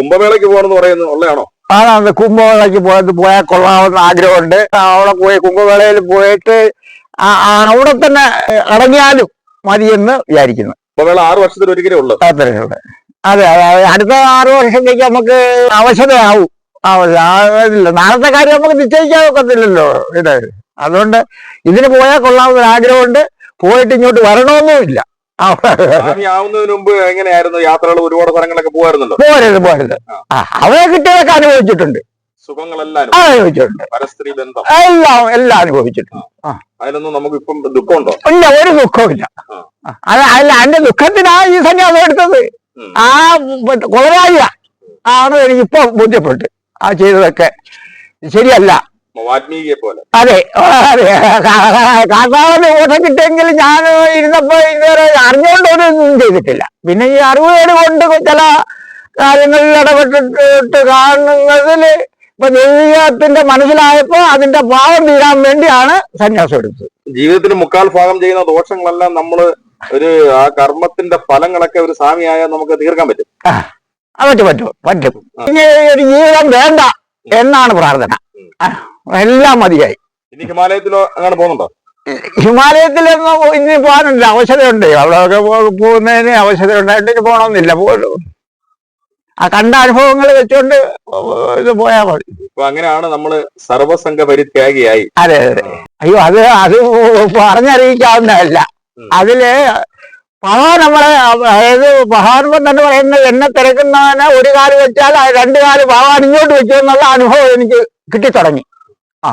കുംഭമേളയ്ക്ക് പോകണമെന്ന് പറയുന്നത് ഉള്ളതാണോ ആണ് കുംഭമേളയ്ക്ക് പോയത് പോയാൽ കൊള്ളാമെന്ന് ആഗ്രഹമുണ്ട്. അവിടെ പോയി കുംഭമേളയിൽ പോയിട്ട് അവിടെ തന്നെ അടങ്ങിയാലും മതിയെന്ന് വിചാരിക്കുന്നു. കുംഭമേള ആറ് വർഷത്തിൽ ഒരിക്കലേ ഉള്ളൂ. അതെ അതെ അടുത്ത ആറു വർഷത്തേക്ക് നമുക്ക് അവശതയാവും. ഇല്ല നാളത്തെ കാര്യം നമുക്ക് നിശ്ചയിക്കാൻ ഒക്കത്തില്ലല്ലോ ഇത്. അതുകൊണ്ട് ഇതിന് പോയാൽ കൊള്ളാവുന്ന ആഗ്രഹമുണ്ട് പോയിട്ട് ഇങ്ങോട്ട് വരണമെന്നുമില്ല. ആ, സ്വാമി ആവുന്നതിന് മുമ്പ് എങ്ങനെയായിരുന്നു യാത്രകൾ ഒരുപാട് സ്ഥലങ്ങളൊക്കെ പോകാറുണ്ടല്ലോ പോരുത് പോരുത്. അവരെ കിട്ടിയതൊക്കെ അനുഭവിച്ചിട്ടുണ്ട്. സുഖങ്ങളെല്ലാം അനുഭവിച്ചിട്ടുണ്ട്. പരസ്ത്രീ ബന്ധം. എല്ലാം എല്ലാം അനുഭവിച്ചിട്ടുണ്ട്. അതിലൊന്നും നമുക്ക് ഇപ്പം ദുഃഖമുണ്ടോ? ഇല്ല ഒരു ദുഃഖമില്ല അത് അല്ല എന്റെ ദുഃഖത്തിനാ ഈ സന്യാസം എടുത്തത്. ആ കൊലരായ ആണ് എനിക്ക് എനിക്കിപ്പോ ബോധ്യപ്പെട്ട് ആ ചെയ്തതൊക്കെ ശരിയല്ല. അതെ. അതെ. കാക്കാവിന് കിട്ടിയെങ്കിൽ ഞാൻ ഇരുന്നപ്പോ ഇതുവരെ അറിഞ്ഞുകൊണ്ടൊന്നും ചെയ്തിട്ടില്ല. പിന്നെ ഈ അറിവുകേട് കൊണ്ട് ചില കാര്യങ്ങളിൽ ഇടപെട്ടിട്ട് കാണുന്നതിൽ ഇപ്പൊ ദൈവത്തിന്റെ മനസ്സിലായപ്പോ അതിന്റെ ഭാവം തീരാൻ വേണ്ടിയാണ് സന്യാസം എടുത്തത്. ജീവിതത്തിന് മുക്കാൽ ഭാഗം ചെയ്യുന്ന ദോഷങ്ങളെല്ലാം നമ്മൾ ഒരു ആ കർമ്മത്തിന്റെ ഫലങ്ങളൊക്കെ ഒരു സ്വാമിയായ നമുക്ക് തീർക്കാൻ പറ്റും. പറ്റും പറ്റും പറ്റും. ഇനി ഒരു ജീവിതം വേണ്ട എന്നാണ് പ്രാർത്ഥന. എല്ലാം മതിയായി. ഇനി ഹിമാലയത്തിലോ അങ്ങനെ പോകുന്നുണ്ടോ? ഹിമാലയത്തിലൊന്നും ഇനി പോകാനുണ്ട് അവസരമുണ്ട് അവിടെയൊക്കെ പോകുന്നതിന് അവസരം ഉണ്ടായിട്ട് പോകണമെന്നില്ല. പോ- ആ കണ്ട അനുഭവങ്ങൾ വെച്ചുകൊണ്ട് ഇത് പോയാൽ മതി. അങ്ങനെയാണ് നമ്മൾ സർവസംഘ പരിത്യാഗിയായി അതെ അതെ. അയ്യോ അത് അത് പറഞ്ഞറിയിക്കാവുന്നതല്ല. അതിൽ മഹാൻ നമ്മളെ അതായത് മഹാൻപൻ തന്നെ പറയുന്നത് എന്നെ തിരക്കുന്നവനെ ഒരു കാൽ വെച്ചാൽ രണ്ട് കാൽ ഭഗവാൻ ഇങ്ങോട്ട് വെച്ചു എന്നുള്ള അനുഭവം എനിക്ക് കിട്ടിത്തുടങ്ങി. ആ.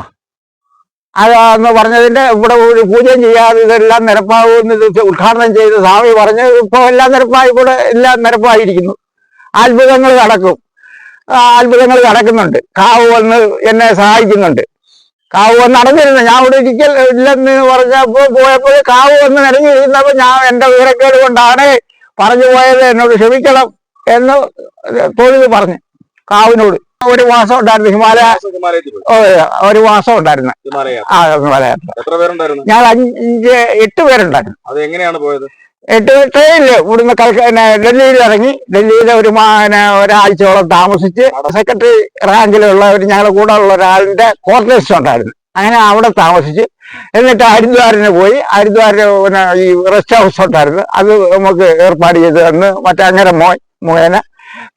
അതാന്ന് പറഞ്ഞതിന്റെ ഇവിടെ ഒരു പൂജയും ചെയ്യാതെ ഇതെല്ലാം നിരപ്പാകുമെന്ന് ഉദ്ഘാടനം ചെയ്ത് സ്വാമി പറഞ്ഞ് ഇപ്പൊ എല്ലാം നിരപ്പായി കൂടെ എല്ലാം നിരപ്പായിരിക്കുന്നു. അത്ഭുതങ്ങൾ നടക്കും. അത്ഭുതങ്ങൾ നടക്കുന്നുണ്ട്. കാവ് വന്ന് എന്നെ സഹായിക്കുന്നുണ്ട്. കാവ് വന്ന് നടന്നിരുന്നു. ഞാൻ ഇവിടെ ഇരിക്കൽ ഇല്ലെന്ന് പറഞ്ഞപ്പോൾ പോയപ്പോൾ കാവ് വന്ന് നിറഞ്ഞിരുന്നപ്പോ ഞാൻ എന്റെ വിവരക്കേട് കൊണ്ടാണ് പറഞ്ഞു പോയത്. എന്നോട് ക്ഷമിക്കണം എന്ന് തൊഴിൽ പറഞ്ഞു. കാവിനോട് ഒരു മാസം ഉണ്ടായിരുന്നു ഹിമാലയ ഒരു മാസം ഉണ്ടായിരുന്നു. ആ ഹിമാലയ ഞാൻ അഞ്ച് എട്ട് പേരുണ്ടായിരുന്നു. അത് എങ്ങനെയാണ് പോയത്? എട്ട് ട്രെയിനിൽ ഇവിടുന്ന് ഡൽഹിയിൽ ഇറങ്ങി. ഡൽഹിയിൽ ഒരു ഒരാഴ്ചയോളം താമസിച്ച് സെക്രട്ടറി റാങ്കിലുള്ള ഒരു ഞങ്ങളുടെ കൂടെ ഉള്ള ഒരാളിന്റെ ക്വാർട്ടേഴ്സ് ഉണ്ടായിരുന്നു. അങ്ങനെ അവിടെ താമസിച്ച് എന്നിട്ട് ഹരിദ്വാറിന് പോയി. ഹരിദ്വാർ പിന്നെ ഈ റെസ്റ്റ് ഹൗസ് ഉണ്ടായിരുന്നു. അത് നമുക്ക് ഏർപ്പാട് ചെയ്ത് തന്ന്. മറ്റേ അങ്ങനെ മോ മുഖേന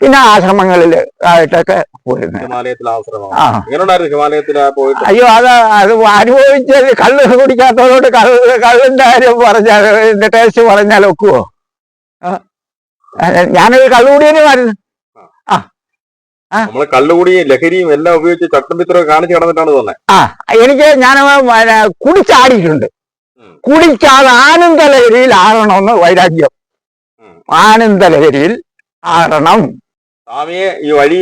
പിന്നെ ആശ്രമങ്ങളിൽ ആയിട്ടൊക്കെ പോയിരുന്നു ആ. അയ്യോ അത് അത് അനുഭവിച്ച കള്ള് കുടിക്കാത്തവരോട് കള്ള് കള്ളിന്റെ കാര്യം പറഞ്ഞാൽ ഇതിന്റെ ടേസ്റ്റ് പറഞ്ഞാൽ ഒക്കുവോ? ആ. ഞാനൊരു കള്ളുകൂടിയനുമായിരുന്നു. നമ്മൾ കള്ളുകൂടിയും ലഹരിയും എല്ലാം ഉപയോഗിച്ച് ചട്ടമ്പിത്രമൊക്കെ കാണിച്ചു കടന്നിട്ടാണ് തോന്നുന്നത് ആ. എനിക്ക് ഞാൻ കുടിച്ചാടിയിട്ടുണ്ട്. കുടിക്കാതെ ആനന്ദ ലഹരിയിൽ ആറണമെന്ന് വൈരാഗ്യം. ആനന്ദലഹരിയിൽ ആനന്ദ ലഹരിയിൽ ആറണം സ്വാമിയെ ഈ വഴി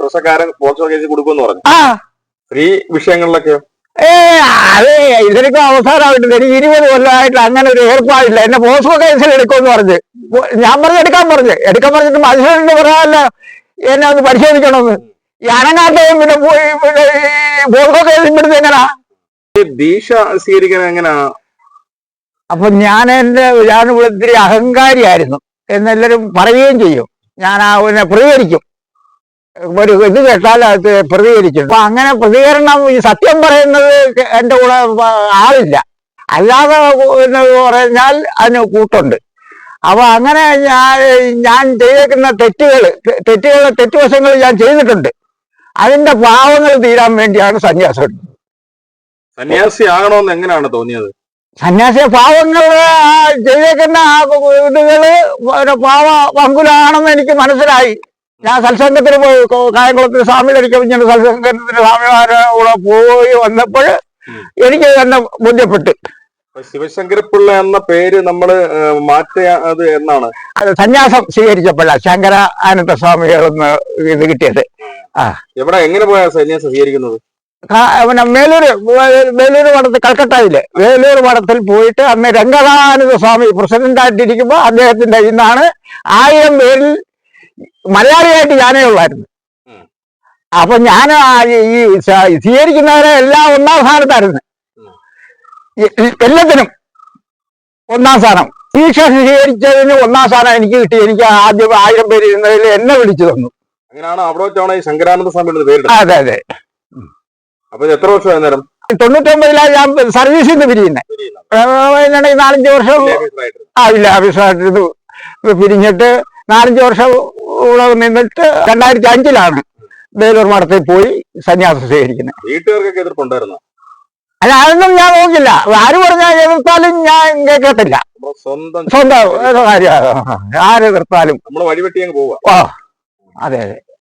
പ്രസക്കാരൻ പോക്സോ കേസ് കൊടുക്കുമെന്ന് പറഞ്ഞു. ആ. സ്ത്രീ വിഷയങ്ങളിലൊക്കെ. ഏ അത് ഇതിനൊക്കെ അവസാനമായിട്ട് എനിക്ക് ഇരുപത് കൊല്ലമായിട്ട് അങ്ങനെ ഒരു ഏർപ്പാടില്ല. എന്നെ പോസ്കോ കേസിൽ എടുക്കുമെന്ന് പറഞ്ഞ്. ഞാൻ പറഞ്ഞു എടുക്കാൻ പറഞ്ഞു. എടുക്കാൻ പറഞ്ഞിട്ട് മനുഷ്യരുടെ പറയാനല്ല എന്നെ ഒന്ന് പരിശോധിക്കണമെന്ന്. ഈ അനങ്ങാത്തയും പിന്നെ പോയി പിന്നെ പോസ്കോ കേസിൽ ഇവിടുത്തെ എങ്ങനാ? ഈ ദീക്ഷ എങ്ങനാ? അപ്പൊ ഞാൻ എന്റെ ഞാൻ ഇത്തിരി അഹങ്കാരിയായിരുന്നു. എന്നെല്ലാരും പറയുകയും ചെയ്യും. ഞാൻ ആ പിന്നെ പ്രതികരിക്കും. ഒരു ഇത് കേട്ടാൽ അത് പ്രതികരിക്കും. അപ്പൊ അങ്ങനെ പ്രതികരണം ഈ സത്യം പറയുന്നത് എന്റെ കൂടെ ആളില്ല. അല്ലാതെ എന്ന് പറഞ്ഞാൽ അതിന് കൂട്ടുണ്ട്. അപ്പൊ അങ്ങനെ ഞാൻ ഞാൻ ചെയ്തേക്കുന്ന തെറ്റുകൾ തെറ്റുകൾ തെറ്റുവശങ്ങൾ ഞാൻ ചെയ്തിട്ടുണ്ട്. അതിന്റെ പാവങ്ങൾ തീരാൻ വേണ്ടിയാണ് സന്യാസം സന്യാസി ആകണമെന്ന് എങ്ങനെയാണ് തോന്നിയത്? സന്യാസി പാവങ്ങൾ ചെയ്തേക്കുന്ന ആ ഇതുകൾ പാവ പങ്കുലാണെന്ന് എനിക്ക് മനസ്സിലായി. ഞാൻ സത്സംഗത്തിന് പോയി. കായംകുളത്തിന് സ്വാമിയുടെ ഇരിക്കുന്ന സത്സംഗത്തിന് സ്വാമിമാരെ കൂടെ പോയി വന്നപ്പോൾ എനിക്ക് തന്നെ ബോധ്യപ്പെട്ടു. ശിവശങ്കരപ്പിള്ള എന്ന പേര് നമ്മൾ ഏ, മാറ്റിയ അത് എന്നാണ്? അത് സന്യാസം സ്വീകരിച്ചപ്പോഴാ ശങ്കര ആനന്ദ സ്വാമികൾ ഇത് കിട്ടിയത്. ആ. എവിടെ എങ്ങനെ പോയാ സന്യാസം സ്വീകരിക്കുന്നത്? പിന്നെ മേലൂര് വേലൂര് മഠത്തിൽ കൽക്കട്ടയിൽ വേലൂർ മഠത്തിൽ പോയിട്ട് അന്ന് രംഗനാനന്ദ സ്വാമി പ്രസിഡന്റ് ആയിട്ടിരിക്കുമ്പോ അദ്ദേഹത്തിന്റെ ഇന്നാണ് ആയിരം പേരിൽ മലയാളിയായിട്ട് ഞാനേ ഉള്ളായിരുന്നു. അപ്പൊ ഞാൻ ഈ സ്വീകരിക്കുന്നവരെ എല്ലാം ഒന്നാം സ്ഥാനത്തായിരുന്നു. എല്ലാത്തിനും ഒന്നാം സ്ഥാനം. ദീക്ഷ സ്വീകരിച്ചതിന് ഒന്നാം സ്ഥാനം എനിക്ക് കിട്ടി. എനിക്ക് ആദ്യം ആയിരം പേര് ഇരുന്നതിൽ എന്നെ വിളിച്ചു തന്നു. അങ്ങനെയാണ് അവിടെ വെച്ചാണ് ഈ ശങ്കരാനന്ദ സ്വാമിയുടെ പേര് അതെ അതെ. അപ്പൊ എത്ര വർഷം നേരം? തൊണ്ണൂറ്റൊമ്പതിലാണ് ഞാൻ സർവീസിൽ നിന്ന് പിരിയുന്നത്. നാലഞ്ച് വർഷം ആ ഇല്ല ഇത് പിരിഞ്ഞിട്ട് നാലഞ്ച് വർഷം നിന്നിട്ട് രണ്ടായിരത്തി അഞ്ചിലാണ് വേലൂർ മഠത്തിൽ പോയി സന്യാസം സ്വീകരിക്കുന്നത് വീട്ടുകാർക്കൊക്കെ എതിർപ്പുണ്ടായിരുന്നു? അല്ല അതൊന്നും ഞാൻ നോക്കില്ല. ആര് പറഞ്ഞാൽ എതിർത്താലും ഞാൻ കേൾക്കത്തില്ല. സ്വന്തം സ്വന്തം കാര്യം ആര് എതിർത്താലും. നമ്മൾ വഴിവെട്ടി അങ്ങ് പോവുക അതെ അതെ.